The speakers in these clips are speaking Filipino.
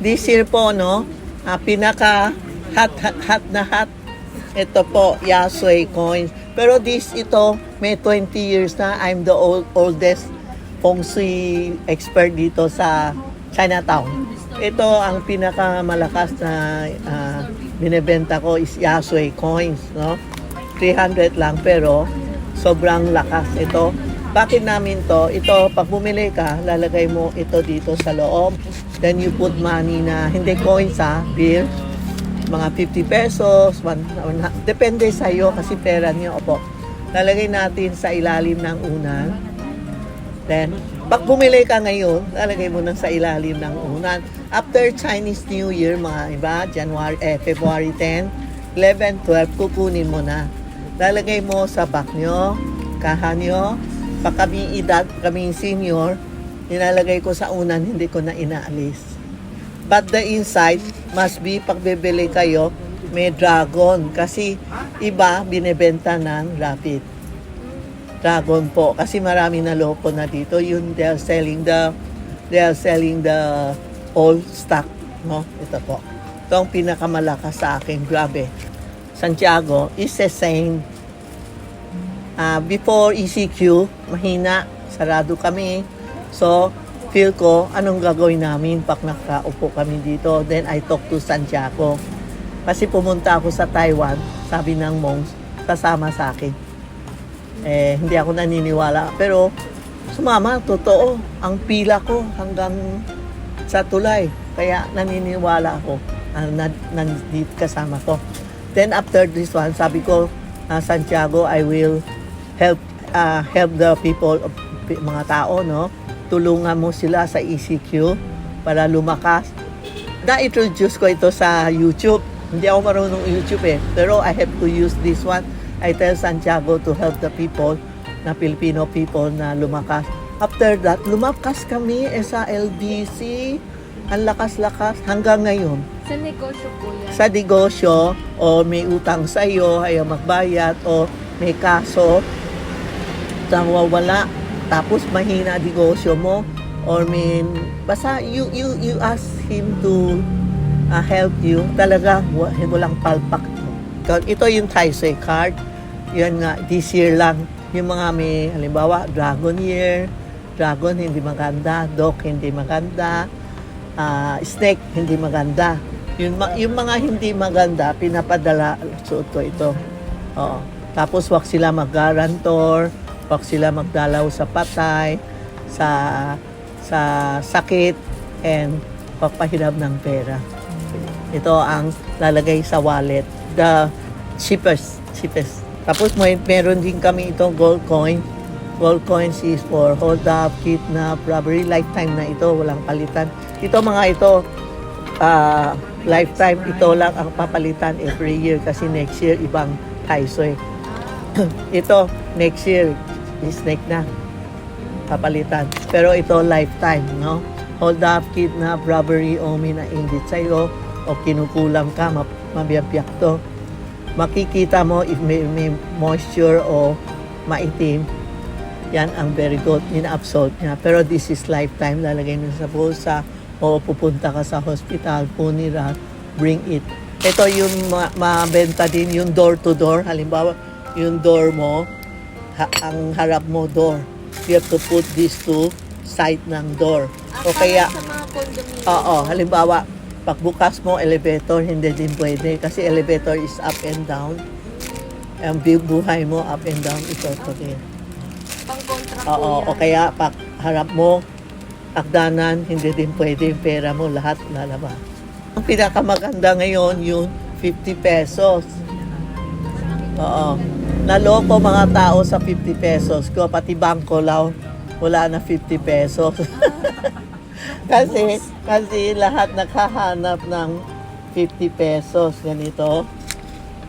Year po, no, ah, pinaka hot, hot, hot na hot. Ito po, Yasui coins. Pero this, ito, may 20 years na. I'm the old, oldest feng shui expert dito sa Chinatown. Ito ang pinakamalakas na ah, binebenta ko is Yasui coins, no? 300 lang pero sobrang lakas ito. Bakit namin to? Ito, pag bumili ka, lalagay mo ito dito sa loob. Then you put money na, hindi coins ha, bill. Mga 50 pesos, one, one, depende sa iyo kasi pera niyo. Opo. Lalagay natin sa ilalim ng unan. Then, pag bumili ka ngayon, lalagay mo na sa ilalim ng unan. After Chinese New Year, mga iba, January, eh, February 10, 11, 12, kukunin mo na. Lalagay mo sa back nyo, kaha nyo. Pag kami edad, kami senior, nilalagay ko sa unan, hindi ko na inaalis. But the inside must be, pag bibili kayo, may dragon. Kasi iba, binebenta ng rapid. Dragon po. Kasi marami na loko na dito. Yun, they are selling the, they are selling the old stock. No? Ito po. Ito ang pinakamalakas sa akin. Grabe. Santiago is the same. Ah, before ECQ, mahina, sarado kami. So, feel ko, anong gagawin namin pag nakaupo kami dito. Then I talk to Santiago. Kasi pumunta ako sa Taiwan, sabi ng monks, kasama sa akin. Eh, hindi ako naniniwala. Pero, sumama, totoo. Ang pila ko hanggang sa tulay. Kaya naniniwala ako uh, na, nandito kasama ko. Then after this one, sabi ko, ah, Santiago, I will help ah, help the people, mga tao, no? Tulungan mo sila sa ECQ para lumakas. Na-introduce ko ito sa YouTube. Hindi ako marunong YouTube eh. Pero I have to use this one. I tell Santiago to help the people, na Filipino people na lumakas. After that, lumakas kami eh, sa LBC. Ang lakas-lakas hanggang ngayon Sa negosyo po yan. sa negosyo o may utang sa iyo, ayaw magbayad o may kaso, nawawala, tapos mahina negosyo mo or may basta you you you ask him to uh, help you talaga wa- walang palpak. Ito yung Taisei card. Yan nga this year lang. Yung mga may halimbawa dragon year. Dragon hindi maganda. Dog hindi maganda. Ah, snake hindi maganda. Yung, yung mga hindi maganda pinapadala suot ko ito. Oo. tapos wag sila mag-guarantor wag sila magdalaw sa patay sa sa sakit and pagpahiram ng pera. Ito ang lalagay sa wallet. The cheapest cheapest. Tapos may meron din kami itong gold coin. Gold coins is for hold up kidnap robbery lifetime na ito walang palitan. Ito mga ito ah, lifetime ito lang ang papalitan every year kasi next year ibang Taisoy ito next year snake na. Papalitan. Pero ito lifetime no? Hold up kidnap robbery o may nainggit sa'yo o kinukulam ka ma- mabiyabiyak to. Makikita mo if may, may moisture o maitim. Yan ang very good ina-absolve niya. Pero this is lifetime lalagay mo sa bulsa o pupunta ka sa hospital funeral bring it. Ito yung ma- mabenta din yung door to door. Halimbawa yung door mo ha- ang harap mo door you have to put these two side ng door Ah, o kaya parang sa mga condominium. Oo, halimbawa, pagbukas mo elevator, hindi din pwede kasi elevator is up and down. Ang bu- buhay mo up and down, ito to din. Pang kontra po Oo, o kaya pag harap mo, akdanan, hindi din pwede yung pera mo, lahat lalabas. Ang pinakamaganda ngayon, yung 50 pesos. Oo. Naloko mga tao sa 50 pesos ko, pati bangko lang, wala na 50 pesos. kasi, kasi lahat nakahanap ng 50 pesos, ganito.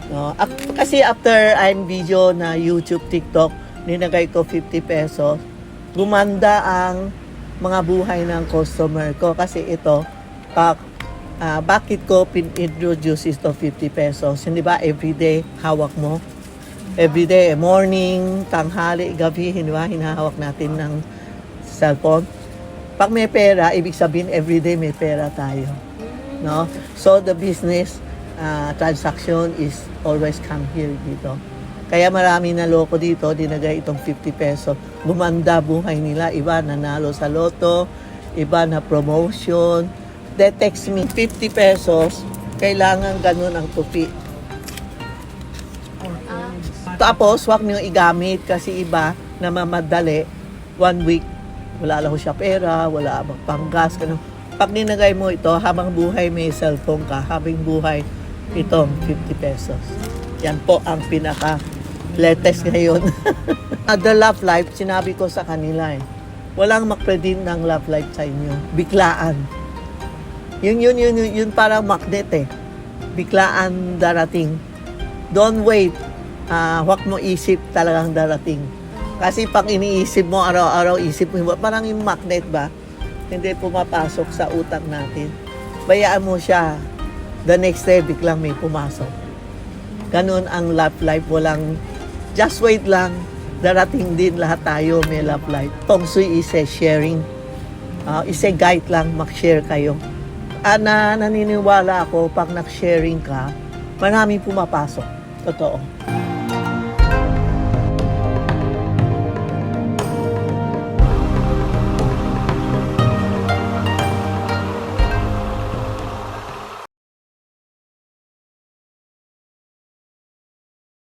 No? Ap- kasi after I'm video na YouTube, TikTok, ninagay ko 50 pesos, gumanda ang mga buhay ng customer ko kasi ito, pak, ah, bakit ko pin-introduce ito 50 pesos? Hindi ba everyday hawak mo? Everyday, morning, tanghali, gabi, hindi ba? Hinahawak natin ng cellphone. Pag may pera, ibig sabihin everyday may pera tayo. No? So the business uh, transaction is always come here dito. Kaya marami na loko dito, dinagay itong 50 peso. Gumanda buhay nila. Iba nanalo sa loto, iba na promotion. They text me 50 pesos, kailangan ganun ang tupi. Tapos, wag niyo igamit kasi iba na mamadali, one week, wala lang siya pera, wala bang panggas, ganun. Pag ninagay mo ito, habang buhay may cellphone ka, habang buhay, itong 50 pesos. Yan po ang pinaka latest ngayon. The love life, sinabi ko sa kanila eh. Walang mag-predict ng love life sa inyo. Biglaan. Yun, yun, yun, yun, yun parang magnet eh. Biglaan darating. Don't wait. Ah, huwag mo isip talagang darating. Kasi pag iniisip mo araw-araw, isip mo, parang yung magnet ba? Hindi pumapasok sa utak natin. Bayaan mo siya. The next day, biglang may pumasok. Ganun ang love life. Walang, just wait lang. Darating din lahat tayo may love life. Feng Shui is a sharing. Uh, is a guide lang, mag-share kayo. Na, naniniwala ako, pag nag-sharing ka, maraming pumapasok. Totoo.